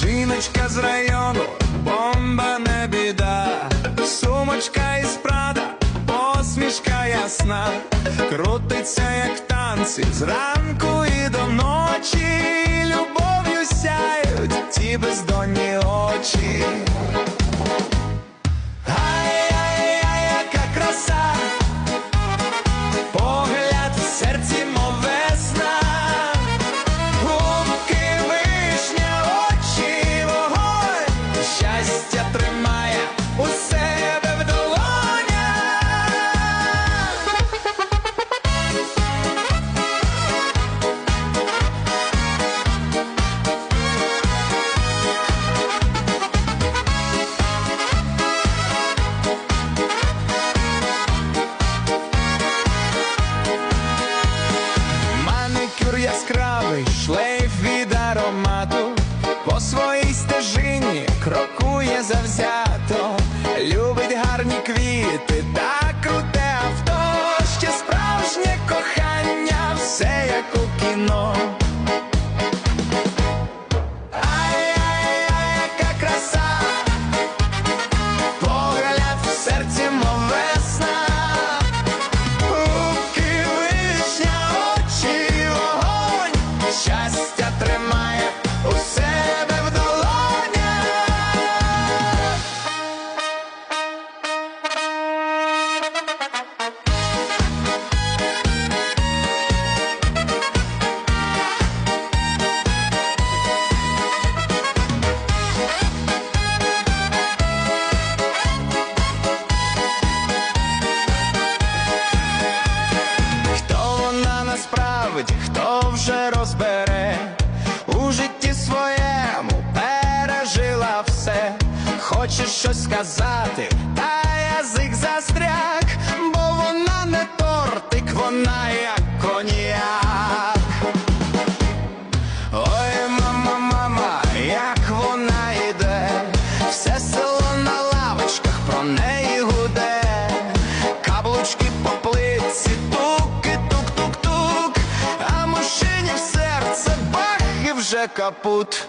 Жіночка з району, бомба не біда, сумочка із прада, посмішка ясна, крутиться, як танці зранку і до. Яскравий, шлейф від аромату, по своїй стежині крокує завзято, любить гарні квіти та круте авто, ще справжнє кохання, все як у кіно. Хоче щось сказати, та язик застряг, бо вона не тортик, вона як коньяк. Ой, мама, мама, як вона йде, все село на лавочках про неї гуде, каблучки по плитці, туки, тук-тук-тук, а мужчині в серце бах і вже капут.